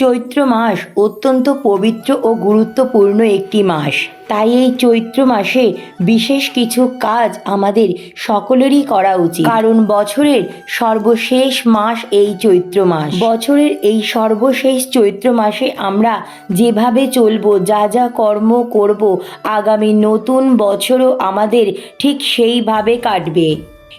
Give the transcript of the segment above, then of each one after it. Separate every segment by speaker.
Speaker 1: চৈত্র মাস অত্যন্ত পবিত্র ও গুরুত্বপূর্ণ একটি মাস। তাই এই চৈত্র মাসে বিশেষ কিছু কাজ আমাদের সকলেরই করা উচিত। কারণ বছরের সর্বশেষ মাস এই চৈত্র মাস। বছরের এই সর্বশেষ চৈত্র মাসে আমরা যেভাবে চলবো, যা যা কর্ম করব, আগামী নতুন বছরও আমাদের ঠিক সেইভাবে কাটবে।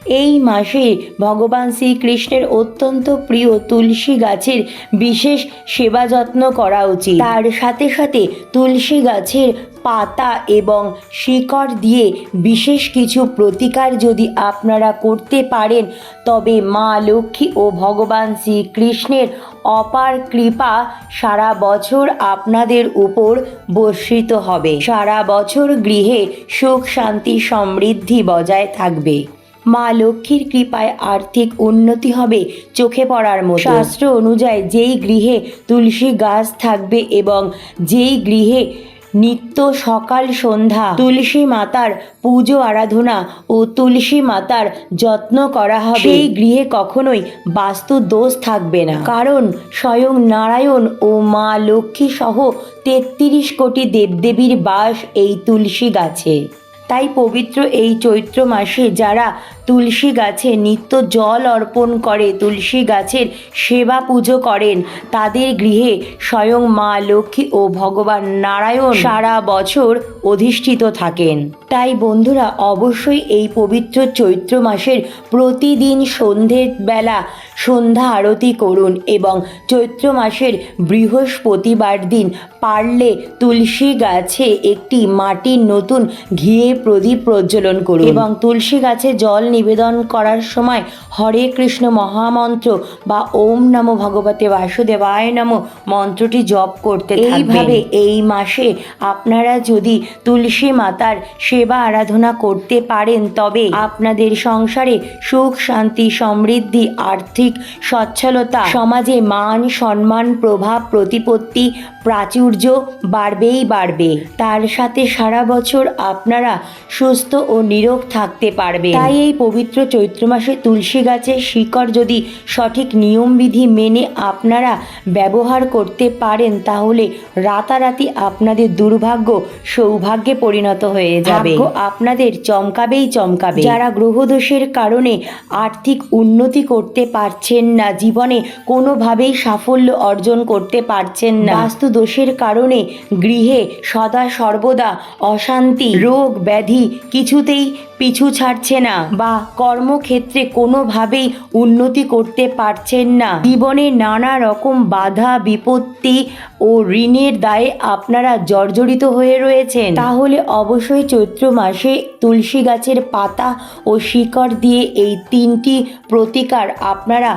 Speaker 1: এই মাসে ভগবান শ্রীকৃষ্ণের অত্যন্ত প্রিয় তুলসী গাছের বিশেষ সেবা যত্ন করা উচিত। তার সাথে সাথে তুলসী গাছের পাতা এবং শিকড় দিয়ে বিশেষ কিছু প্রতিকার যদি আপনারা করতে পারেন, তবে মা লক্ষ্মী ও ভগবান শ্রীকৃষ্ণের অপার কৃপা সারা বছর আপনাদের উপর বর্ষিত হবে। সারা বছর গৃহে সুখ, শান্তি, সমৃদ্ধি বজায় থাকবে। মা লক্ষ্মীর কৃপায় আর্থিক উন্নতি হবে চোখে পড়ার মতো। শাস্ত্র অনুযায়ী যেই গৃহে তুলসী গাছ থাকবে এবং যেই গৃহে নিত্য সকাল সন্ধ্যা তুলসী মাতার পুজো আরাধনা ও তুলসী মাতার যত্ন করা হবে সেই গৃহে কখনোই বাস্তু দোষ থাকবে না। কারণ স্বয়ং নারায়ণ ও মা লক্ষ্মী সহ তেত্রিশ কোটি দেবদেবীর বাস এই তুলসী গাছে। তাই পবিত্র এই চৈত্র মাসে যারা তুলসী গাছে নিত্য জল অর্পণ করে, তুলসী গাছের সেবা পুজো করেন, তাদের গৃহে স্বয়ং মা লক্ষ্মী ও ভগবান নারায়ণ সারা বছর অধিষ্ঠিত থাকেন। তাই বন্ধুরা, অবশ্যই এই পবিত্র চৈত্র মাসের প্রতিদিন সন্ধ্যের বেলা সন্ধ্যা আরতি করুন এবং চৈত্র মাসের বৃহস্পতিবার দিন পারলে তুলসী গাছে একটি মাটির নতুন ঘিয়ে প্রদীপ প্রজ্বলন করুন। এবং তুলসী গাছে জল নিবেদন করার সময় হরে কৃষ্ণ মহামন্ত্র বা ওম নমো ভগবতে বাসুদেবায় নমো মন্ত্রটি জপ করতে এইভাবে এই মাসে আপনারা যদি তুলসী মাতার সেবা আরাধনা করতে পারেন তবে আপনাদের সংসারে সুখ শান্তি সমৃদ্ধি আর্থিক সচ্ছলতা সমাজে মান সম্মান প্রভাব প্রতিপত্তি প্রাচুর্য বাড়বেই বাড়বে। তার সাথে সারা বছর আপনারা সুস্থ ও নিরোগ থাকতে পারবে। তাই এই পবিত্র চৈত্র মাসে তুলসী গাছের শিকড় যদি সঠিক নিয়মবিধি মেনে আপনারা ব্যবহার করতে পারেন তাহলে রাতারাতি আপনাদের দুর্ভাগ্য সৌভাগ্যে পরিণত হয়ে যাবে। আপনাদের চমকাবেই চমকাবে। যারা গ্রহদোষের কারণে আর্থিক উন্নতি করতে পারছেন না জীবনে কোনোভাবেই সাফল্য অর্জন করতে পারছেন না। বাস্তু দোষের কারণে গৃহে সদা সর্বদা অশান্তি রোগ ব্যাধি কিছুতেই পিছু ছাড়ছে না বা কর্মক্ষেত্রে কোনোভাবেই উন্নতি করতে পারছেন না। জীবনে নানা রকম বাধা, বিপত্তি ও ঋণের দায়ে আপনারা জর্জরিত হয়ে রয়েছেন। তাহলে অবশ্যই চৈত্র মাসে তুলসী গাছের পাতা ও শিকড় দিয়ে এই তিনটি প্রতিকার আপনারা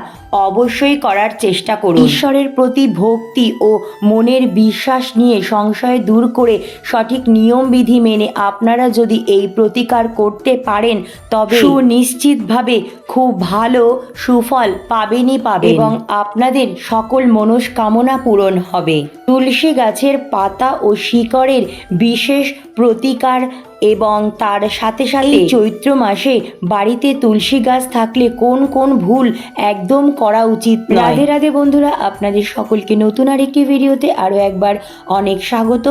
Speaker 1: অবশ্যই করার চেষ্টা করুন। ঈশ্বরের প্রতি ভক্তি ও মনের বিশ্বাস নিয়ে সংশয় দূর করে সঠিক নিয়মবিধি মেনে আপনারা যদি এই প্রতিকার করতে পারেন তবে সুনিশ্চিতভাবে খুব ভালো সুফল পাবেনই পাবে এবং আপনাদের সকল মনস্কামনা পূরণ হবে। তুলসী গাছের পাতা ও শিকড়ের বিশেষ প্রতিকার এবং তার সাথে সাথে চৈত্র মাসে বাড়িতে তুলসী গাছ থাকলে কোন কোন ভুল একদম করা উচিত। রাধে রাধে বন্ধুরা আপনাদের সকলকে নতুন আরেকটি ভিডিওতে আরও একবার অনেক স্বাগত।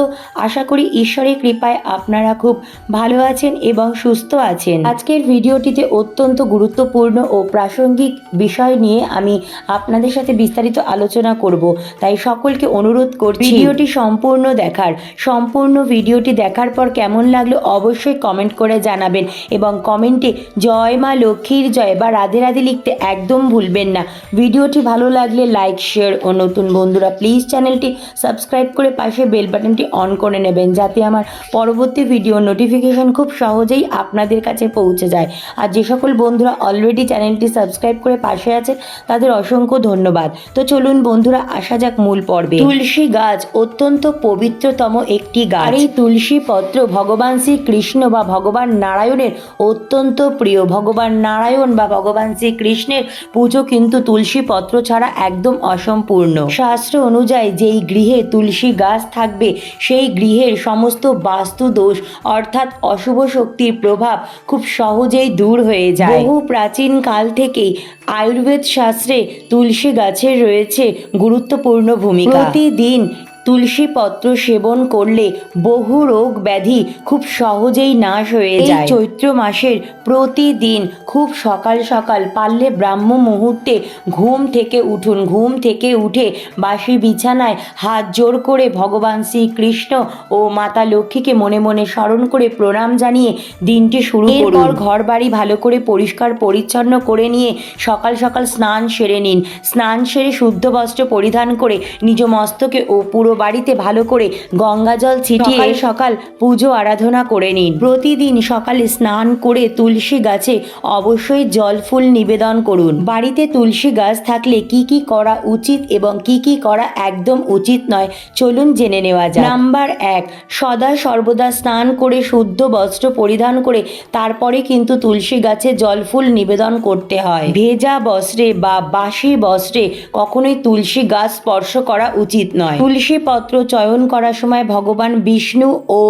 Speaker 1: আশা করি ঈশ্বরের কৃপায় আপনারা খুব ভালো আছেন এবং সুস্থ আছেন। আজকের ভিডিওটিতে অত্যন্ত গুরুত্বপূর্ণ ও প্রাসঙ্গিক বিষয় নিয়ে আমি আপনাদের সাথে বিস্তারিত আলোচনা করব। তাই সকলকে অনুরোধ করছি ভিডিওটি সম্পূর্ণ দেখার। সম্পূর্ণ ভিডিওটি দেখার পর কেমন লাগল অবশ্যই কমেন্ট করে জানাবেন এবং কমেন্টে জয় মা লক্ষ্মীর জয় বা রাধে রাধে লিখতে একদম ভুলবেন না। ভিডিওটি ভালো লাগলে লাইক শেয়ার ও নতুন বন্ধুরা প্লিজ চ্যানেলটি সাবস্ক্রাইব করে পাশে বেল বাটনটি অন করে নেবেন যাতে আমার পরবর্তী ভিডিও নোটিফিকেশন খুব সহজেই আপনাদের কাছে পৌঁছে যায়। আর যে সকল বন্ধুরা অলরেডি চ্যানেলটি সাবস্ক্রাইব করে পাশে আছেন তাদের অসংখ্য ধন্যবাদ। তো চলুন বন্ধুরা আসা যাক মূল পর্বে। তুলসী গাছ অত্যন্ত পবিত্রতম একটি গাছ। আর এই তুলসী পত্র ভগবান শ্রী শ্রীকৃষ্ণ বা ভগবান নারায়ণের অত্যন্ত প্রিয়। ভগবান নারায়ণ বা ভগবান শ্রীকৃষ্ণের পুজো কিন্তু তুলসী পত্র ছাড়া একদম অসম্পূর্ণ। শাস্ত্র অনুযায়ী যেই গৃহে তুলসী গাছ থাকবে, সেই গৃহের সমস্ত বাস্তু দোষ অর্থাৎ অশুভ শক্তির প্রভাব খুব সহজেই দূর হয়ে যায়। বহু প্রাচীন কাল থেকেই আয়ুর্বেদ শাস্ত্রে তুলসী গাছের রয়েছে গুরুত্বপূর্ণ ভূমিকা। প্রতিদিন তুলসী পত্র সেবন করলে বহু রোগ ব্যাধি খুব সহজেই নাশ হয়ে যায়। চৈত্র মাসের প্রতিদিন খুব সকাল সকাল পারলে ব্রাহ্ম মুহূর্তে ঘুম থেকে উঠুন। ঘুম থেকে উঠে বাসি বিছানায় হাত জোর করে ভগবান শ্রীকৃষ্ণ ও মাতা লক্ষ্মীকে মনে মনে স্মরণ করে প্রণাম জানিয়ে দিনটি শুরু করুন। ঘর বাড়ি ভালো করে পরিষ্কার পরিচ্ছন্ন করে নিয়ে সকাল সকাল স্নান সেরে নিন। স্নান সেরে শুদ্ধ বস্ত্র পরিধান করে নিজ মস্তকে ও পুরো বাড়িতে ভালো করে গঙ্গা জল ছিটিয়ে সকাল পুজো আরাধনা করে নিন। প্রতিদিন সকালে স্নান করে তুলসী গাছে অবশ্যই জল ফুল নিবেদন করুন। বাড়িতে তুলসী গাছ থাকলে কি কি করা উচিত এবং কি কি করা একদম উচিত নয় চলুন জেনে নেওয়া যায় নাম্বার এক সদা সর্বদা স্নান করে শুদ্ধ বস্ত্র পরিধান করে তারপরে কিন্তু তুলসী গাছে জল ফুল নিবেদন করতে হয়। ভেজা বস্ত্রে বা বাসি বস্ত্রে কখনোই তুলসী গাছ স্পর্শ করা উচিত নয়। তুলসী পত্র চয়ন করার সময় ভগবান বিষ্ণু ও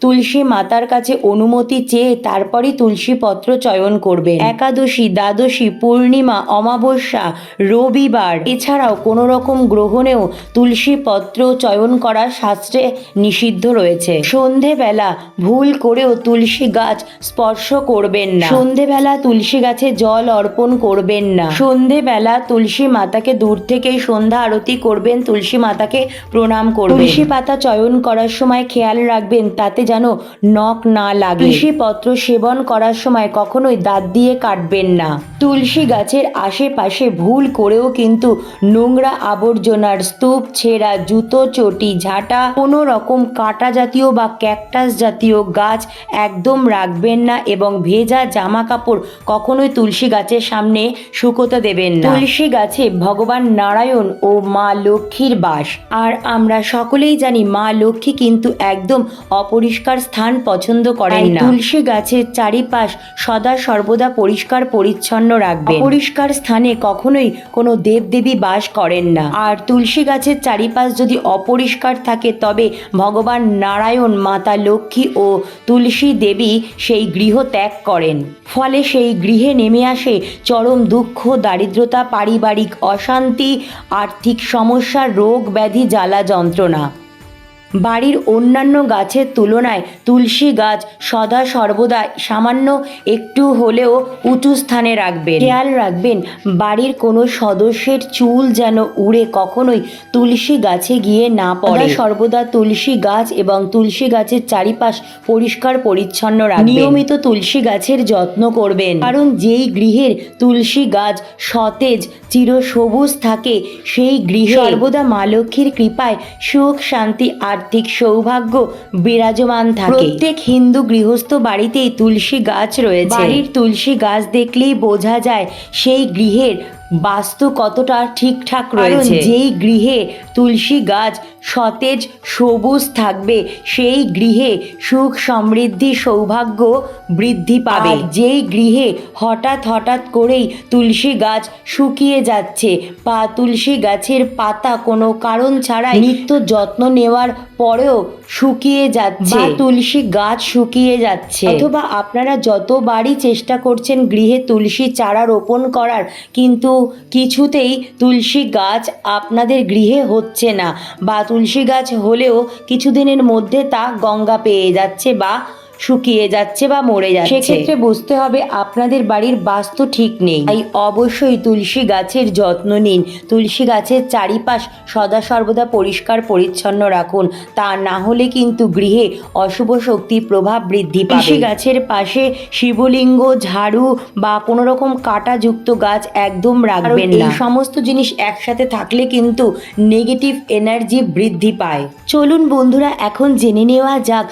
Speaker 1: তুলসী মাতার কাছে অনুমতি চেয়ে তারপরই তুলসী পত্র চয়ন করবে একাদশী, দ্বাদশী, পূর্ণিমা, অমাবস্যা, রবিবার এছাড়াও কোনো রকম গ্রহণেও তুলসী পত্র চয়ন করা শাস্ত্রে নিষিদ্ধ রয়েছে। সন্ধেবেলা ভুল করেও তুলসী গাছ স্পর্শ করবেন না। সন্ধেবেলা তুলসী গাছে জল অর্পণ করবেন না। সন্ধেবেলা তুলসী মাতাকে দূর থেকেই সন্ধ্যা আরতি করবেন। তুলসী মাতাকে প্রণাম করবেন। তুলসী পাতা চয়ন করার সময় খেয়াল রাখবেন তাতে যেন নখ না লাগে। তুলসী পত্র সেবন করার সময় কখনোই দাঁত দিয়ে কাটবেন না। তুলসী গাছের আশেপাশে ভুল করেও কিন্তু নোংরা আবর্জনার স্তূপ ছেঁড়া জুতো চটি ঝাঁটা কোনো রকম কাটা জাতীয় বা ক্যাকটাস জাতীয় গাছ একদম রাখবেন না এবং ভেজা জামা কাপড় কখনোই তুলসী গাছের সামনে শুকোতে দেবেন না। তুলসী গাছে ভগবান নারায়ণ ও মা লক্ষ্মীর বাস। আর আমরা সকলেই জানি মা লক্ষ্মী কিন্তু একদম অপরিষ্কার স্থান পছন্দ করেন না। তুলসী গাছের চারিপাশ সদা সর্বদা পরিষ্কার পরিচ্ছন্ন রাখবে পরিষ্কার স্থানে কখনোই কোনো দেবদেবী বাস করেন না। আর তুলসী গাছের চারিপাশ যদি অপরিষ্কার থাকে তবে ভগবান নারায়ণ মাতা লক্ষ্মী ও তুলসী দেবী সেই গৃহ ত্যাগ করেন। ফলে সেই গৃহে নেমে আসে চরম দুঃখ দারিদ্রতা পারিবারিক অশান্তি আর্থিক সমস্যা রোগ ব্যাধি জ্বালা যন্ত্রণা। বাড়ির অন্যান্য গাছের তুলনায় তুলসী গাছ সদা সর্বদা সামান্য একটু হলেও উঁচু স্থানে রাখবেন। খেয়াল রাখবেন বাড়ির কোনো সদস্যের চুল যেন উড়ে কখনোই তুলসী গাছে গিয়ে না পড়ে। সর্বদা তুলসী গাছ এবং তুলসী গাছের চারিপাশ পরিষ্কার পরিচ্ছন্ন রাখবেন। নিয়মিত তুলসী গাছের যত্ন করবেন। কারণ যেই গৃহের তুলসী গাছ সতেজ চির সবুজ থাকে সেই গৃহে সর্বদা মা লক্ষ্মীর কৃপায় সুখ শান্তি আর্থিক সৌভাগ্য বিরাজমান থাকে। প্রত্যেক হিন্দু গৃহস্থ বাড়িতেই তুলসী গাছ রয়েছে। বাড়ির তুলসী গাছ দেখলেই বোঝা যায় সেই গৃহের বাস্তু কতটা ঠিকঠাক রয়েছে? যেই গৃহে তুলসী গাছ সতেজ সবুজ থাকবে সেই গৃহে সুখ সমৃদ্ধি সৌভাগ্য বৃদ্ধি পাবে। যেই গৃহে হঠাৎ হঠাৎ করেই তুলসী গাছ শুকিয়ে যাচ্ছে বা তুলসী গাছের পাতা কোনো কারণ ছাড়াই নিত্য যত্ন নেওয়ার পরেও শুকিয়ে যাচ্ছে। তুলসী গাছ শুকিয়ে যাচ্ছে। অথবা আপনারা যতবারই চেষ্টা করছেন গৃহে তুলসী চারা রোপণ করার কিন্তু কিছুতেই তুলসী গাছ আপনাদের গৃহে হচ্ছে না, বা তুলসী গাছ হলেও কিছুদিনের মধ্যে তা গঙ্গা পেয়ে যাচ্ছে বা শুকিয়ে যাচ্ছে বা মরে যাচ্ছে। সেক্ষেত্রে বুঝতে হবে আপনাদের বাড়ির বাস্তু ঠিক নেই। তাই অবশ্যই তুলসী গাছের যত্ন নিন। তুলসী গাছের চারিপাশ সদা সর্বদা পরিষ্কার পরিচ্ছন্ন রাখুন। তা না হলে কিন্তু গৃহে অশুভ শক্তির প্রভাব বৃদ্ধি পাবে। তুলসী গাছের পাশে শিবলিঙ্গ ঝাড়ু বা কোনো রকম কাঁটাযুক্ত গাছ একদম রাখবেন না। এই সমস্ত জিনিস একসাথে থাকলে কিন্তু নেগেটিভ এনার্জি বৃদ্ধি পায়। চলুন বন্ধুরা এখন জেনে নেওয়া যাক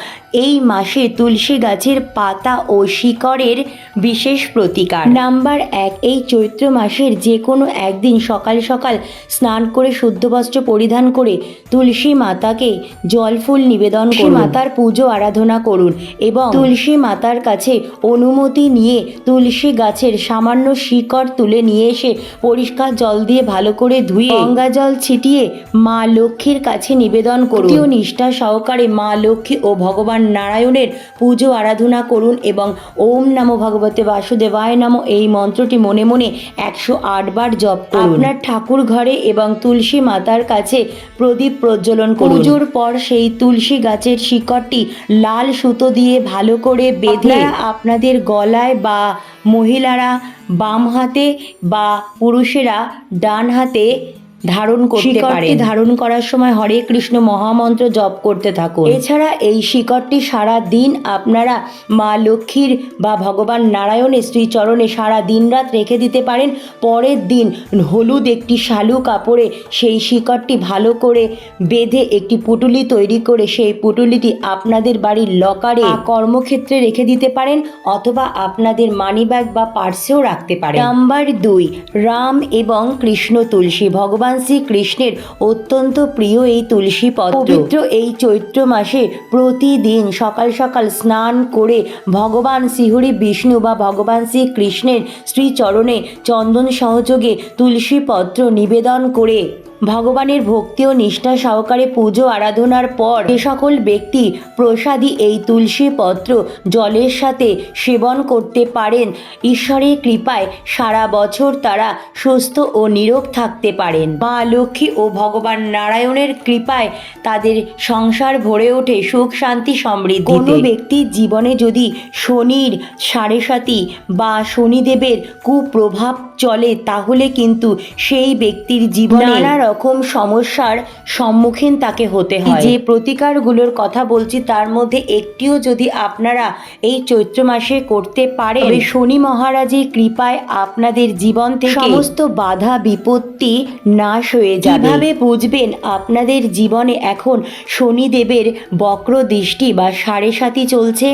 Speaker 1: এই মাসে তুলসী তুলসী গাছের পাতা ও শিকড়ের বিশেষ প্রতিকার। নাম্বার এক এই চৈত্র মাসের যে কোনো একদিন সকাল সকাল স্নান করে শুদ্ধ বস্ত্র পরিধান করে তুলসী মাতাকে জল ফুল নিবেদন করুন। মাতার পুজো আরাধনা করুন এবং তুলসী মাতার কাছে অনুমতি নিয়ে তুলসী গাছের সামান্য শিকড় তুলে নিয়ে এসে পরিষ্কার জল দিয়ে ভালো করে ধুয়ে গঙ্গা জল ছিটিয়ে মা লক্ষ্মীর কাছে নিবেদন করুন। নিষ্ঠা সহকারে মা লক্ষ্মী ও ভগবান নারায়ণের পুজো আরাধনা করুন এবং ওম নমো ভগবতে বাসুদেবায় নমো। এই মন্ত্রটি মনে মনে একশো আটবার জপ করুন। আপনার ঠাকুর ঘরে এবং তুলসী মাতার কাছে প্রদীপ প্রজ্বলন করুন। পুজোর পর সেই তুলসী গাছের শিকড়টি লাল সুতো দিয়ে ভালো করে বেঁধে আপনাদের গলায় বা মহিলারা বাম হাতে বা পুরুষেরা ডান হাতে ধারণ করতে পারে ধারণ করার সময় হরে কৃষ্ণ মহামন্ত্র জপ করতে থাকুন। এছাড়া এই শিকড়টি সারা দিন আপনারা মা লক্ষ্মীর বা ভগবান নারায়ণের শ্রীচরণে সারা দিন রাত রেখে দিতে পারেন। পরের দিন হলুদ একটি শালু কাপড়ে সেই শিকড়টি ভালো করে বেঁধে একটি পুটুলি তৈরি করে সেই পুটুলিটি আপনাদের বাড়ির লকারে কর্মক্ষেত্রে রেখে দিতে পারেন অথবা আপনাদের মানিব্যাগ বা পার্সেও রাখতে পারেন। নাম্বার দুই রাম এবং কৃষ্ণ তুলসী ভগবান শ্রীকৃষ্ণের অত্যন্ত প্রিয় এই তুলসী পত্র। পবিত্র এই চৈত্র মাসে প্রতিদিন সকাল সকাল স্নান করে ভগবান শ্রীহরি বিষ্ণু বা ভগবান শ্রীকৃষ্ণের শ্রীচরণে চন্দন সহযোগে তুলসী পত্র নিবেদন করে। ভগবানের ভক্তি ও নিষ্ঠা সহকারে পুজো আরাধনার পর যে সকল ব্যক্তি প্রসাদী এই তুলসী পত্র জলের সাথে সেবন করতে পারেন ঈশ্বরের কৃপায় সারা বছর তারা সুস্থ ও নিরোগ থাকতে পারেন। মা লক্ষ্মী ও ভগবান নারায়ণের কৃপায় তাদের সংসার ভরে ওঠে সুখ শান্তি সমৃদ্ধি। কোনো ব্যক্তির জীবনে যদি শনির সাড়ে সাতি বা শনিদেবের কুপ্রভাব চলে তাহলে কিন্তু সেই ব্যক্তির জীবনে নানা রকম সমস্যার সম্মুখীন তাকে হতে হয়। যে প্রতিকারগুলোর কথা বলছি তার মধ্যে একটিও যদি আপনারা এই চৈত্র মাসে করতে পারেন শনি মহারাজের কৃপায় আপনাদের জীবন থেকে সমস্ত বাধা বিপত্তি নাশ হয়ে যাবে। কীভাবে বুঝবেন আপনাদের জীবনে এখন শনিদেবের বক্র দৃষ্টি বা সাড়ে সাতি চলছে?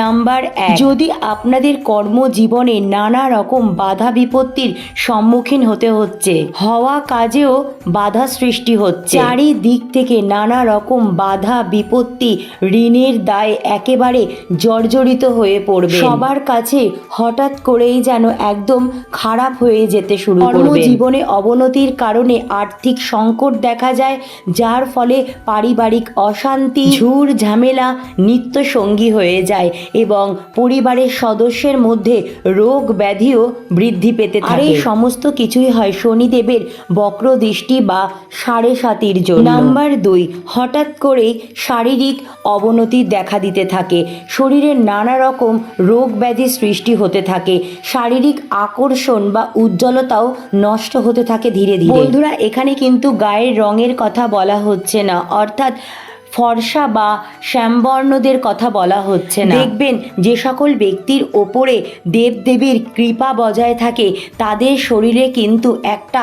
Speaker 1: নাম্বার এক যদি আপনাদের কর্মজীবনে নানা রকম বাধা বিপত্তির সম্মুখীন হতে হচ্ছে হওয়া কাজেও বাধা সৃষ্টি হচ্ছে। চারিদিক থেকে নানা রকম বাধা বিপত্তি ঋণের দায় একেবারে জর্জরিত হয়ে পড়বে। সবার কাছে হঠাৎ করেই যেন একদম খারাপ হয়ে যেতে শুরু করবে। জীবনে অবনতির কারণে আর্থিক সংকট দেখা যায় যার ফলে পারিবারিক অশান্তি ঝুর ঝামেলা নিত্য সঙ্গী হয়ে যায় এবং পরিবারের সদস্যের মধ্যে রোগ ব্যাধিও বৃদ্ধি পেতে থাকে আর এই সমস্ত কিছুই হয় শনিদেবের বক্র দৃষ্টি বা সাড়ে সাতির জন্য। নাম্বার দুই হঠাৎ করেই শারীরিক অবনতি দেখা দিতে থাকে। শরীরের নানা রকম রোগ ব্যাধি সৃষ্টি হতে থাকে। শারীরিক আকর্ষণ বা উজ্জ্বলতাও নষ্ট হতে থাকে ধীরে ধীরে। বন্ধুরা এখানে কিন্তু গায়ের রঙের কথা বলা হচ্ছে না। অর্থাৎ ফর্সা বা শ্যামবর্ণদের কথা বলা হচ্ছে না। দেখবেন, যে সকল ব্যক্তির ওপরে দেবদেবীর কৃপা বজায় থাকে, তাদের শরীরে কিন্তু একটা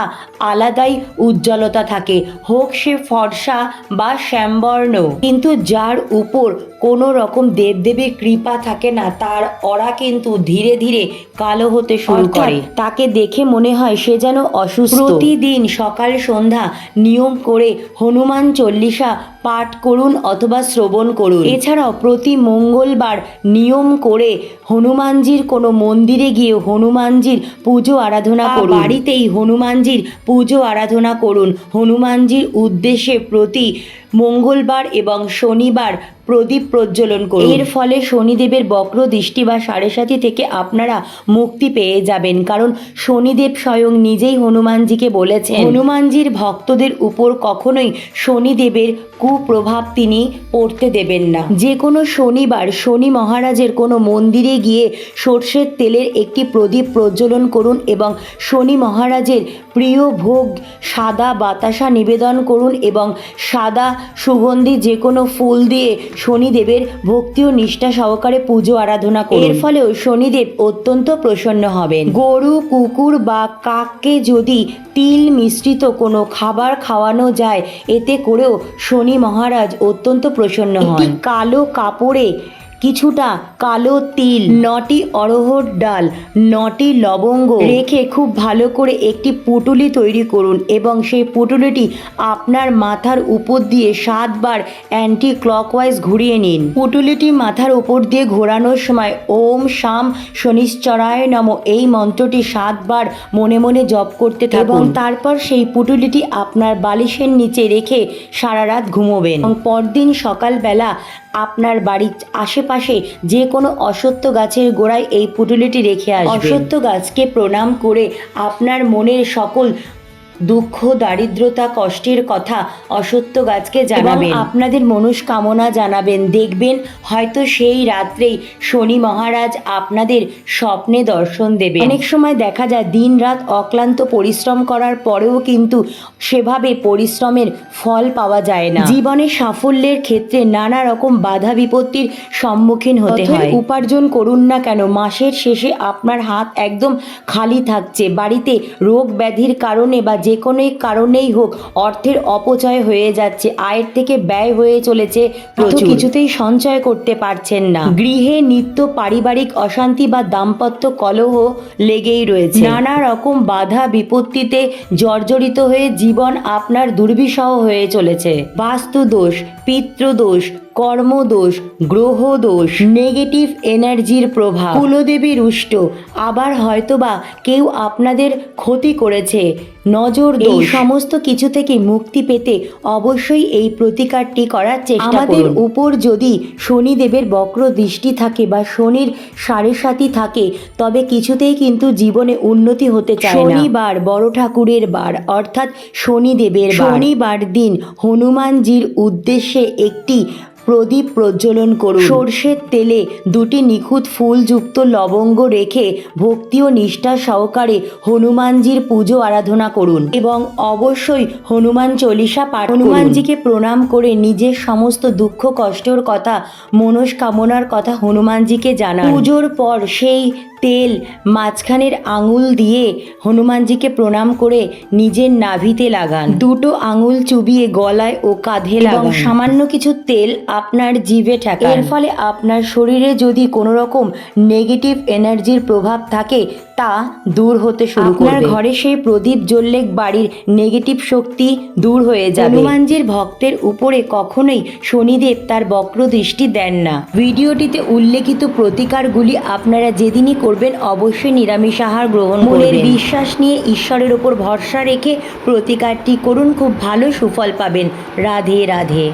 Speaker 1: আলাদাই উজ্জ্বলতা থাকে। হোক সে ফর্সা বা শ্যামবর্ণ, কিন্তু যার উপর কোনো রকম দেবদেবীর কৃপা থাকে না তার অরা কিন্তু ধীরে ধীরে কালো হতে শুরু করে। তাকে দেখে মনে হয় সে যেন অসুস্থ। প্রতিদিন সকাল সন্ধ্যা নিয়ম করে হনুমান চল্লিশা পাঠ করুন অথবা শ্রবণ করুন। এছাড়াও প্রতি মঙ্গলবার নিয়ম করে হনুমানজির কোনো মন্দিরে গিয়ে হনুমানজির পুজো আরাধনা করুন। বাড়িতেই হনুমানজির পুজো আরাধনা করুন। হনুমানজির উদ্দেশ্যে প্রতি মঙ্গলবার এবং শনিবার প্রদীপ প্রজ্বলন করুন। এর ফলে শনিদেবের বক্র দৃষ্টি বা সাড়ে সাথী থেকে আপনারা মুক্তি পেয়ে যাবেন, কারণ শনিদেব স্বয়ং নিজেই হনুমানজিকে বলেছেন, হনুমানজির ভক্তদের উপর কখনোই শনিদেবের কুপ্রভাব তিনি পড়তে দেবেন না। যে কোনো শনিবার শনি মহারাজের কোনো মন্দিরে গিয়ে সর্ষের তেলের একটি প্রদীপ প্রজ্বলন করুন এবং শনি মহারাজের প্রিয় ভোগ সাদা বাতাসা নিবেদন করুন এবং সাদা সুগন্ধি যে কোনো ফুল দিয়ে শনিদেবের ভক্তি ও নিষ্ঠা সহকারে পুজো আরাধনা করুন। এর ফলেও শনিদেব অত্যন্ত প্রসন্ন হবেন। গরু কুকুর বা কাককে যদি তিল মিশ্রিত কোনো খাবার খাওয়ানো যায় এতে করেও শনি মহারাজ অত্যন্ত প্রসন্ন হন। কালো কাপড়ে কিছুটা কালো তিল নটি অরহর ডাল নটি লবঙ্গ রেখে খুব ভালো করে একটি পুটুলি তৈরি করুন এবং সেই পুটুলিটি আপনার মাথার উপর দিয়ে সাতবার অ্যান্টি ক্লকওয়াইজ ঘুরিয়ে নিন। পুটুলিটি মাথার উপর দিয়ে ঘোরানোর সময় ওম শাম শনিশ্চরায় নম এই মন্ত্রটি সাতবার মনে মনে জপ করতে থাকুন। এবং তারপর সেই পুটুলিটি আপনার বালিশের নিচে রেখে সারা রাত ঘুমোবেন। এবং পরদিন সকালবেলা আপনার বাড়ির আশেপাশে যে কোনো অসত্য গাছের গোড়ায় এই পুটুলিটি রেখে আসবেন। অসত্য গাছকে প্রণাম করে আপনার মনের সকল দুঃখ দারিদ্রতা কষ্টের কথা অসত্য গাছকে জানাবেন। আপনাদের মনস্কামনা জানাবেন। দেখবেন হয়তো সেই রাত্রেই শনি মহারাজ আপনাদের স্বপ্নে দর্শন দেবে অনেক সময় দেখা যায় দিন রাত অক্লান্ত পরিশ্রম করার পরেও কিন্তু সেভাবে পরিশ্রমের ফল পাওয়া যায় না। জীবনে সাফল্যের ক্ষেত্রে নানা রকম বাধা বিপত্তির সম্মুখীন হতে হয়। উপার্জন করুন না কেন মাসের শেষে আপনার হাত একদম খালি থাকছে। বাড়িতে রোগ ব্যাধির কারণে বা যে কোনো কারণেই হোক অর্থের অপচয় হয়ে যাচ্ছে। আয়ের থেকে ব্যয় হয়ে চলেছে প্রচুর। কিছুতেই সঞ্চয় করতে পারছেন না। গৃহে নিত্য পারিবারিক অশান্তি বা দাম্পত্য কলহ লেগেই রয়েছে। নানা রকম বাধা বিপত্তিতে জর্জরিত হয়ে জীবন আপনার দুর্বিষহ হয়ে চলেছে। বাস্তু দোষ পিতৃদোষ কর্মদোষ গ্রহ দোষ নেগেটিভ এনার্জির প্রভাব। কুলদেবী রুষ্ট আবার হয়তোবা কেউ আপনাদের ক্ষতি করেছে। নজর এই সমস্ত কিছু থেকে মুক্তি পেতে অবশ্যই এই প্রতিকারটি করার চেষ্টা আমাদের উপর যদি শনিদেবের বক্র দৃষ্টি থাকে বা শনির সাড়ে সাথী থাকে তবে কিছুতেই কিন্তু জীবনে উন্নতি হতে চায় না। শনিবার বড় ঠাকুরের বার অর্থাৎ শনিদেবের শনিবার দিন হনুমানজির উদ্দেশ্যে একটি প্রদীপ প্রজ্বলন করুন। সর্ষের তেলে দুটি নিখুঁত ফুলযুক্ত লবঙ্গ রেখে ভক্তি ও নিষ্ঠা সহকারে হনুমানজির পুজো আরাধনা করুন এবং অবশ্যই হনুমান চল্লিশা পাঠ হনুমানজিকে প্রণাম করে নিজের সমস্ত দুঃখ কষ্টর কথা মনস্কামনার কথা হনুমানজিকে জানান। পুজোর পর সেই তেল মাঝখানের আঙুল দিয়ে হনুমানজিকে প্রণাম করে নিজের নাভিতে লাগান। দুটো আঙুল চুবিয়ে গলায় ও কাঁধে লাগান। সামান্য কিছু তেল আপনার জিভে ঠেকান। এর ফলে আপনার শরীরে যদি কোনো রকম নেগেটিভ এনার্জির প্রভাব থাকে তা দূর হতে শুরু করবে। আপনার ঘরে সেই প্রদীপ জ্বললে বাড়ির নেগেটিভ শক্তি দূর হয়ে যাবে। হনুমানজির ভক্তের উপরে কখনোই শনিদেব তার বক্র দৃষ্টি দেন না। ভিডিওটিতে উল্লেখিত প্রতিকারগুলি আপনারা যেদিনই করবেন অবশ্যই নিরামিষ আহার গ্রহণ মনের বিশ্বাস নিয়ে ঈশ্বরের ওপর ভরসা রেখে প্রতিকারটি করুন খুব ভালো সুফল পাবেন। রাধে রাধে।